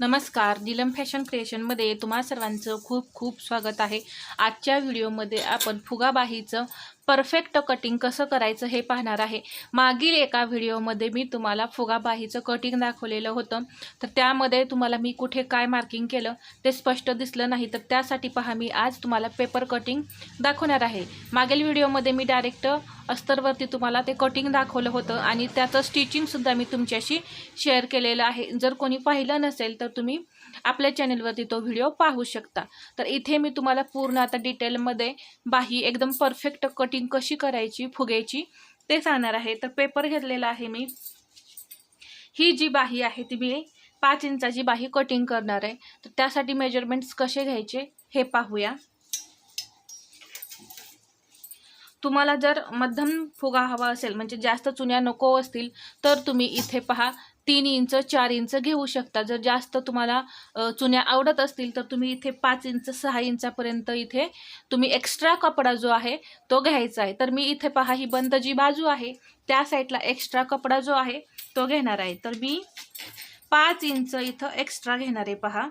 नमस्कार. दिलम फॅशन क्रिएशनमध्ये तुम्हा सर्वांचं खूप खूप स्वागत आहे. आजच्या व्हिडिओमध्ये आपण फुगाबाहीचं परफेक्ट कटिंग कसं करायचं हे पाहणार आहे. मागील एका व्हिडिओमध्ये मी तुम्हाला फुगाबाहीचं कटिंग दाखवलेलं होतं. तर त्यामध्ये तुम्हाला मी कुठे काय मार्किंग केलं ते स्पष्ट दिसलं नाही. तर त्यासाठी पहा मी आज तुम्हाला पेपर कटिंग दाखवणार आहे. मागील व्हिडिओमध्ये मी डायरेक्ट अस्तरवरती तुम्हाला ते कटिंग दाखवलं होतं आणि त्याचं स्टिचिंगसुद्धा मी तुमच्याशी शेअर केलेलं आहे. जर कोणी पाहिलं नसेल तर तुम्ही आपल्या चॅनलवरती तो व्हिडिओ पाहू शकता. तर इथे मी तुम्हाला पूर्ण आता डिटेलमध्ये बाही एकदम परफेक्ट कटिंग कशी करायची फुग्याची ते सांगणार आहे. तर पेपर घेतलेला आहे मी. ही जी बाही आहे ती मी पाच इंचाची बाही कटिंग करणार आहे. तर त्यासाठी मेजरमेंट्स कसे घ्यायचे हे पाहूया. तुम्हाला जर मध्यम फुगा हवा असेल म्हणजे जास्त चुन्या नको असतील तर तुम्ही इथे पहा तीन इंच चार इंच घेऊ शकता. जर जास्त तुम्हाला चुन्या आवडत असतील तर तुम्ही इथे पाच इंच सहा इंचापर्यंत इथे तुम्ही एक्स्ट्रा कपडा जो आहे तो घ्यायचा आहे. तर मी इथे पहा ही बंद जी बाजू आहे त्या साईडला एक्स्ट्रा कपडा जो आहे तो घेणार आहे. तर मी पाच इंच इथं एक्स्ट्रा घेणार आहे पहा.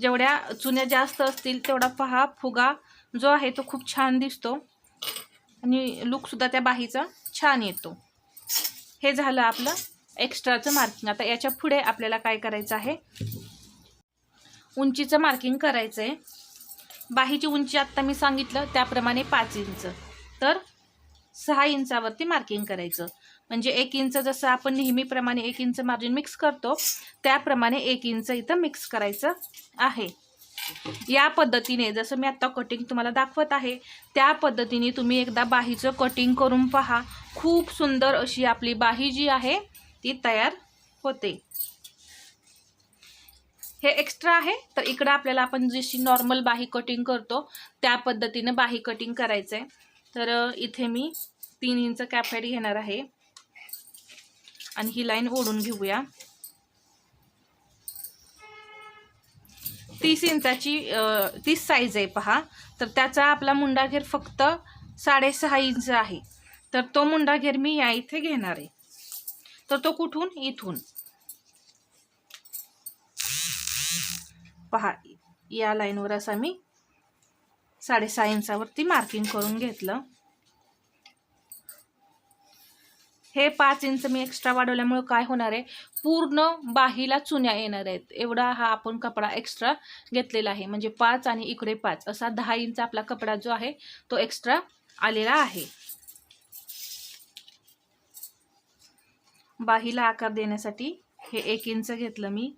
जेवढ्या चुन्या जास्त असतील तेवढा पहा फुगा जो आहे तो खूप छान दिसतो. आणि लुकसुद्धा त्या बाहीचा छान येतो. हे झालं आपलं एक्स्ट्राचं मार्किंग आता याच्यापुढे आपल्याला काय करायचं आहे? उंचीचं मार्किंग करायचं आहे बाहीची उंची आत्ता मी सांगितलं त्याप्रमाणे पाच इंच. तर सहा इंचावरती मार्किंग करायचं. म्हणजे एक इंच जसं आपण नेहमीप्रमाणे एक इंच मार्जिन मिक्स करतो त्याप्रमाणे एक इंच इथं मिक्स करायचं आहे. या पद्धतीने जसं मी आत्ता कटिंग तुम्हाला दाखवत आहे त्या पद्धतीने तुम्ही एकदा बाहीचं कटिंग करून पहा. खूप सुंदर अशी आपली बाही जी आहे ती तयार होते. हे एक्स्ट्रा आहे तर इकडं आपल्याला आपण जशी नॉर्मल बाही कटिंग करतो त्या पद्धतीनं बाही कटिंग करायचं आहे तर इथे मी तीन इंच कॅफेट घेणार आहे. आणि ही लाईन ओढून घेऊया. तीस इंचाची तीस साईज आहे पहा. तर त्याचा आपला मुंडाघेर फक्त साडेसहा इंच आहे. तर तो मुंडाघेर मी या इथे घेणार आहे. तर तो कुठून? इथून. पहा या लाईनवर असा मी साडेसहा इंचावरती मार्किंग करून घेतलं. हे पाच इंच मी एक्स्ट्रा वाढवल्यामुळे काय होणार आहे? पूर्ण बाहीला चुन्या येणार आहेत. एवढा हा आपण कपडा एक्स्ट्रा घेतलेला आहे. म्हणजे पाच आणि इकडे पाच. असा दहा इंच आपला कपडा जो आहे तो एक्स्ट्रा आलेला आहे. बाहीला आकार देण्यासाठी हे एक इंच घेतलं मी.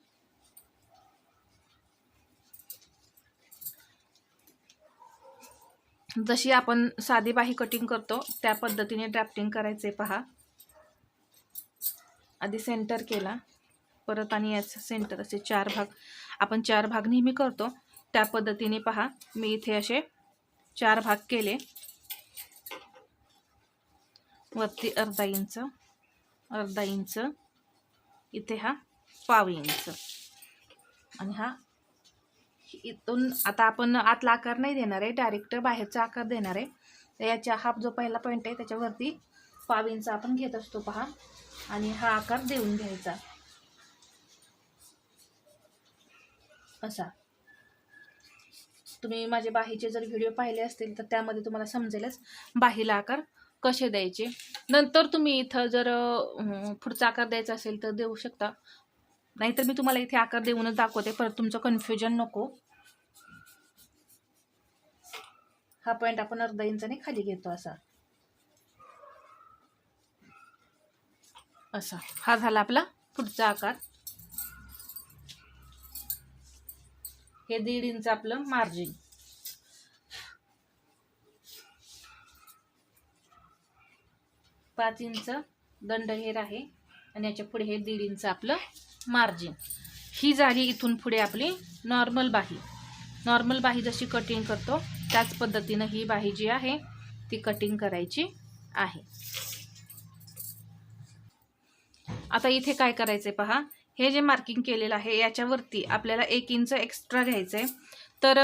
जशी आपण साधी बाही कटिंग करतो त्या पद्धतीने ड्राफ्टिंग करायचे पहा. आधी सेंटर केला. परत आणि याचं सेंटर असे चार भाग. आपण चार भाग नेहमी करतो. त्या पद्धतीने पहा. मी इथे असे चार भाग केले. वरती अर्धा इंच अर्धा इंच. इथे हा पाव इंच. आणि हा इथून आता आपण आतला आकार नाही देणार आहे. डायरेक्ट बाहेरचा आकार देणार आहे. तर याच्या हा जो पहिला पॉईंट आहे त्याच्यावरती पाव इंच आपण घेत असतो पहा. आणि हा आकार देऊन घ्यायचा. असा. तुम्ही माझे बाहीचे जर व्हिडिओ पाहिले असतील तर त्यामध्ये तुम्हाला समजेलच बाहीला आकार कसे द्यायचे. नंतर तुम्ही इथं जर पुढचा आकार द्यायचा असेल तर देऊ शकता. नाहीतर मी तुम्हाला इथे आकार देऊनच दाखवते. परत तुमचं कन्फ्युजन नको. हा पॉईंट आपण अर्धा इंचाने खाली घेतो असा. असा. हा झाला आपला पुढचा आकार. हे दीड इंच आपलं मार्जिन पाच इंच दंडहेर आहे आणि याच्यापुढे हे दीड इंच आपलं मार्जिन ही झाली इथून पुढे आपली नॉर्मल बाही. नॉर्मल बाही जशी कटिंग करतो त्याच पद्धतीनं ही बाही जी आहे ती कटिंग करायची आहे. आता इथे काय करायचं आहे पहा. हे जे मार्किंग केलेलं आहे याच्यावरती आपल्याला एक इंच एक्स्ट्रा घ्यायचं आहे तर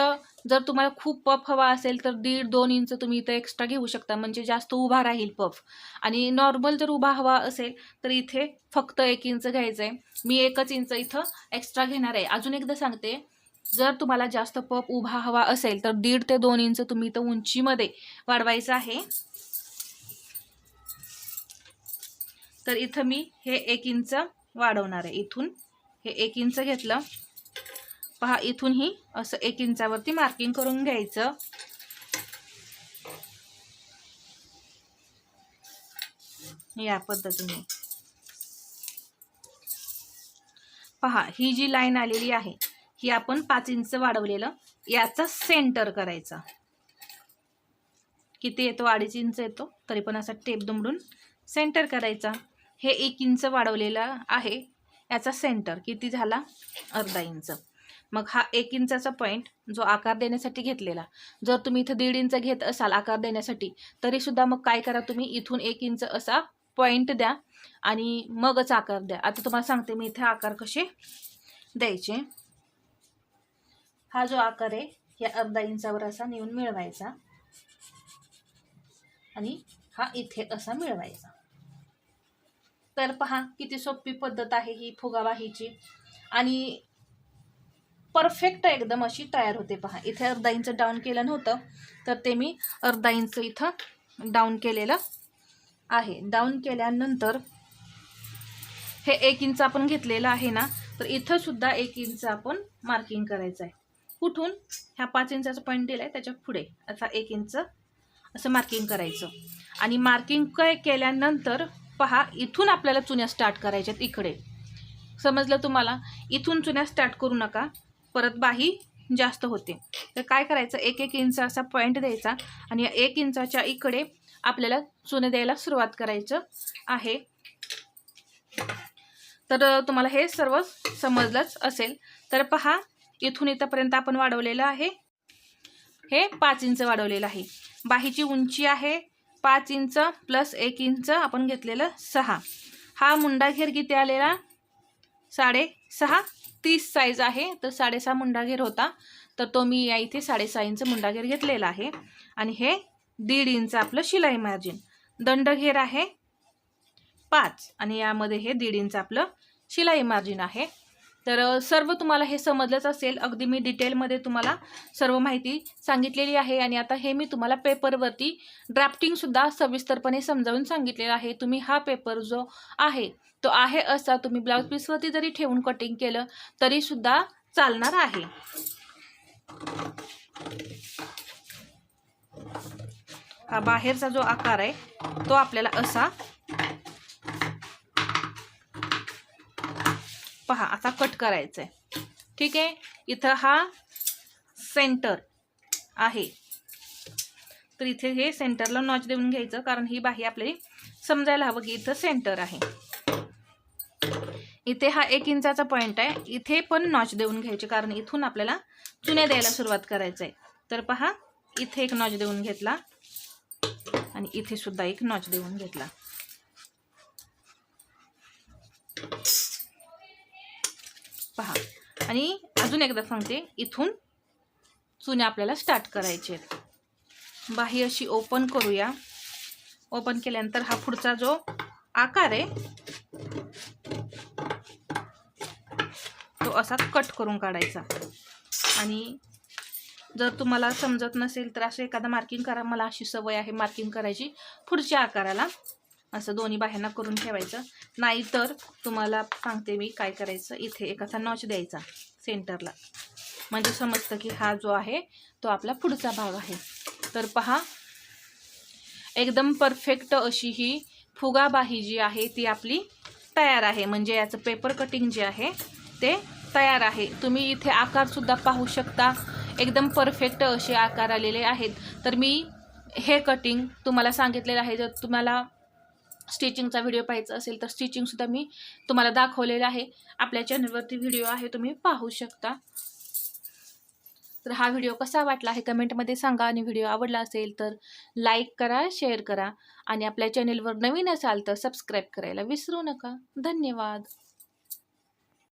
जर तुम्हाला खूप पफ हवा असेल तर दीड दोन इंच तुम्ही इथं एक्स्ट्रा घेऊ शकता. म्हणजे जास्त उभा राहील पफ आणि नॉर्मल जर उभा हवा असेल तर इथे फक्त एक इंच घ्यायचं आहे मी एकच इंच इथं एक्स्ट्रा घेणार आहे. अजून एकदा सांगते. जर तुम्हाला जास्त पफ उभा हवा असेल तर दीड ते दोन इंच तुम्ही इथं उंचीमध्ये वाढवायचं आहे. तर इथं मी हे एक इंच वाढवणार आहे. इथून हे एक इंच घेतलं. पहा इथूनही असं एक इंचावरती मार्किंग करून घ्यायचं. या पद्धतीने. पहा ही जी लाईन आलेली आहे ही आपण पाच इंच वाढवलेलं याचा सेंटर करायचा. किती येतो? अडीच इंच येतो. तरी पण असा टेप दुमडून सेंटर करायचा. हे एक इंच वाढवलेलं आहे. याचा सेंटर किती झाला? अर्धा इंच. मग हा एक इंचाचा पॉईंट जो आकार देण्यासाठी घेतलेला. जर तुम्ही इथं दीड इंच घेत असाल आकार देण्यासाठी तरीसुद्धा मग काय करा तुम्ही? इथून एक इंच असा पॉईंट द्या आणि मगच आकार द्या. आता तुम्हाला सांगते मी इथे आकार कसे द्यायचे. हा जो आकार आहे या अर्धा इंचावर असा नेऊन मिळवायचा. आणि हा इथे असा मिळवायचा. तर पहा किती सोपी पद्धत आहे ही फुगावाहीची आणि परफेक्ट एकदम अशी तयार होते पहा. इथे अर्धा इंच डाऊन केलं नव्हतं तर ते मी अर्धा इंच इथं डाऊन केलेलं आहे. डाऊन केल्यानंतर हे एक इंच आपण घेतलेलं आहे ना तर इथं सुद्धा एक इंच आपण मार्किंग करायचं आहे. कुठून? ह्या पाच इंचाचा पॉईंट दिला आहे त्याच्या पुढे. असा एक इंच असं मार्किंग करायचं. आणि मार्किंग काय केल्यानंतर पहा इथून आपल्याला चुन्या स्टार्ट करायच्या इकडे. समजलं तुम्हाला? इथून चुन्या स्टार्ट करू नका. परत बाही जास्त होते. तर काय करायचं? एक एक इंच असा पॉईंट द्यायचा आणि या एक इंचाच्या इकडे आपल्याला चुने द्यायला सुरुवात करायचं आहे. तर तुम्हाला हे सर्व समजलंच असेल. तर पहा इथून इथंपर्यंत आपण वाढवलेलं आहे. हे पाच इंच वाढवलेलं आहे. बाहीची उंची आहे. पाच इंच प्लस एक इंच आपण घेतलेलं सहा. हा मुंडाघेर किती आलेला? साडेसहा तीस साईज आहे. तर साडेसहा मुंडाघेर होता. तर तो मी या इथे साडेसहा इंच मुंडाघेर घेतलेला आहे. आणि हे दीड इंच आपलं शिलाई मार्जिन दंडघेर आहे पाच. आणि यामध्ये हे दीड इंच आपलं शिलाई मार्जिन आहे. तर सर्व तुम्हाला हे समजलंच असेल. अगदी मी डिटेलमध्ये तुम्हाला सर्व माहिती सांगितलेली आहे आणि आता हे मी तुम्हाला पेपरवरती ड्राफ्टिंगसुद्धा सविस्तरपणे समजावून सांगितलेलं आहे. तुम्ही हा पेपर जो आहे तो आहे असा तुम्ही ब्लाऊज पीसवरती जरी ठेवून कटिंग केलं तरीसुद्धा चालणार आहे. हा बाहेरचा जो आकार आहे तो आपल्याला असा पहा असा कट करायचा आहे ठीक आहे? इथं हा सेंटर आहे. तर इथे हे सेंटरला नॉच देऊन घ्यायचं कारण ही बाही आपली समजायला हवं की इथं सेंटर आहे. इथे हा एक इंचाचा पॉईंट आहे. इथे पण नॉच देऊन घ्यायचे कारण इथून आपल्याला चुन्या द्यायला सुरुवात करायचं आहे तर पहा इथे एक नॉच देऊन घेतला आणि इथे सुद्धा एक नॉच देऊन घेतला. पहा. आणि अजून एकदा सांगते इथून चुने आपल्याला स्टार्ट करायचे आहेत. बाही अशी ओपन करूया. ओपन केल्यानंतर हा पुढचा जो आकार आहे तो असा कट करून काढायचा. आणि जर तुम्हाला समजत नसेल तर असं एखादं मार्किंग करा. मला अशी सवय आहे मार्किंग करायची. पुढच्या आकाराला असं दोन्ही बाह्यांना करून ठेवायचं. नाही तर तुम्हाला सांगते मी काय करायचं. इथे एक असा नॉच द्यायचा सेंटरला म्हणजे समजतं की हा जो आहे तो आपला पुढचा भाग आहे. तर पहा एकदम परफेक्ट अशी ही फुगाबाही जी आहे ती आपली तयार आहे. म्हणजे याचं पेपर कटिंग जे आहे ते तयार आहे. तुम्ही इथे आकारसुद्धा पाहू शकता. एकदम परफेक्ट असे आकार आलेले आहेत. तर मी हे कटिंग तुम्हाला सांगितलेलं आहे. जर तुम्हाला स्टिचिंगचा व्हिडिओ पाहायचा असेल तर स्टिचिंगसुद्धा मी तुम्हाला दाखवलेलं आहे. आपल्या चॅनलवरती व्हिडिओ आहे तुम्ही पाहू शकता. तर हा व्हिडिओ कसा वाटला हे कमेंटमध्ये सांगा आणि व्हिडिओ आवडला असेल तर लाईक करा शेअर करा आणि आपल्या चॅनेलवर नवीन असाल तर सबस्क्राईब करायला विसरू नका. धन्यवाद.